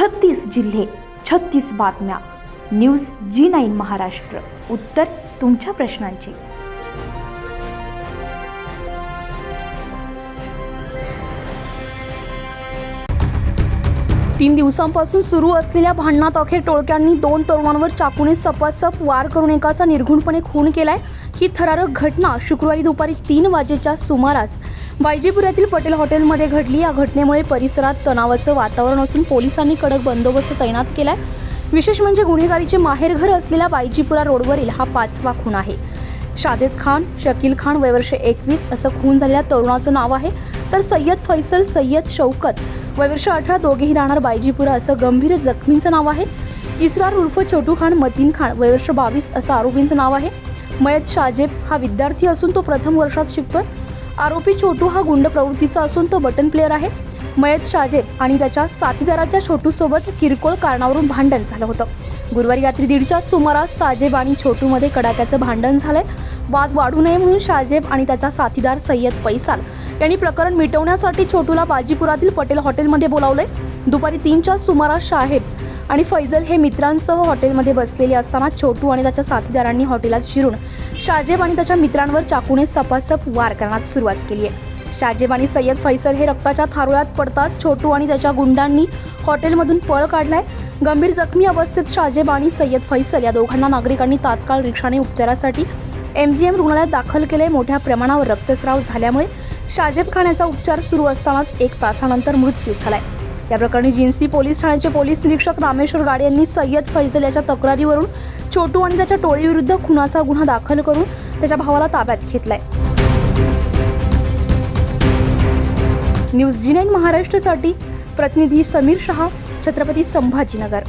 छत्तीस जिल्हे छत्तीस बातम्या. News G nine Maharashtra. उत्तर तुमच्या प्रश्नांची. तीन दिवसांपासून सुरू असलेल्या भांडणात अखेर टोळक्यांनी दोन तरुणांवर चाकूने सपासप वार करून एकाचा निर्घुणपणे खून केलाय. ही थरारक घटना शुक्रवारी दुपारी तीन वाजेच्या सुमारास बायजीपुऱ्यातील पटेल हॉटेलमध्ये घडली. या घटनेमुळे परिसरात तणावाचं वातावरण असून पोलिसांनी कडक बंदोबस्त तैनात केलाय. विशेष म्हणजे गुन्हेगारीचे माहेरघर असलेल्या बायजीपुरा रोडवरील हा पाचवा खून आहे. शादेद खान शकील खान वयवर्ष एकवीस असं खून झालेल्या तरुणाचं नाव आहे. तर सय्यद फैसल सय्यद शौकत वयवर्ष अठरा दोघेही राहणार बायजीपुरा असं गंभीर जखमींचं नाव आहे. इसरार उर्फ छोटू खान मतीन खान वयवर्ष बावीस असं आरोपींचं नाव आहे. मयत शाजेब हा विद्यार्थी असून तो प्रथम वर्षात शिकतोय. आरोपी छोटू हा गुंड प्रवृत्तीचा असून तो बटन प्लेअर आहे. मयत शाजेब आणि त्याच्या साथीदाराच्या छोटूसोबत किरकोळ कारणावरून भांडण झालं होतं. गुरुवारी रात्री दीडच्या सुमारास साजेब आणि छोटूमध्ये कडाक्याचं भांडण झालंय. वाद वाढू नये म्हणून शाजेब आणि त्याचा साथीदार सय्यद पैसाल यांनी प्रकरण मिटवण्यासाठी छोटूला बाजीपुरातील पटेल हॉटेलमध्ये बोलावलंय. दुपारी तीनच्या सुमारास शाहेब आणि फैजल हे मित्रांसह हॉटेलमध्ये बसलेले असताना छोटू आणि त्याच्या साथीदारांनी हॉटेलात शिरून शाजेब आणि त्याच्या मित्रांवर चाकूने सपासप वार करण्यास सुरुवात केली आहे. शाजेब आणि सय्यद फैसल हे रक्ताच्या थारोळ्यात पडताच छोटू आणि त्याच्या गुंडांनी हॉटेलमधून पळ काढलाय. गंभीर जखमी अवस्थेत शाजेब आणि सय्यद फैसल या दोघांना नागरिकांनी तात्काळ रिक्षाने उपचारासाठी एम जी एम रुग्णालयात दाखल केले मोठ्या प्रमाणावर रक्तस्राव झाल्यामुळे शाजेब खाण्याचा उपचार सुरू असतानाच एक तासानंतर मृत्यू झालाय. या प्रकरणी जिन्सी पोलीस ठाण्याचे पोलीस निरीक्षक रामेश्वर गाडे यांनी सय्यद फैजल याच्या तक्रारीवरून छोटू आणि त्याच्या टोळीविरुद्ध खुनाचा गुन्हा दाखल करून त्याच्या भावाला ताब्यात घेतलाय. न्यूज जी नाईन महाराष्ट्रासाठी प्रतिनिधी समीर शहा छत्रपती संभाजीनगर.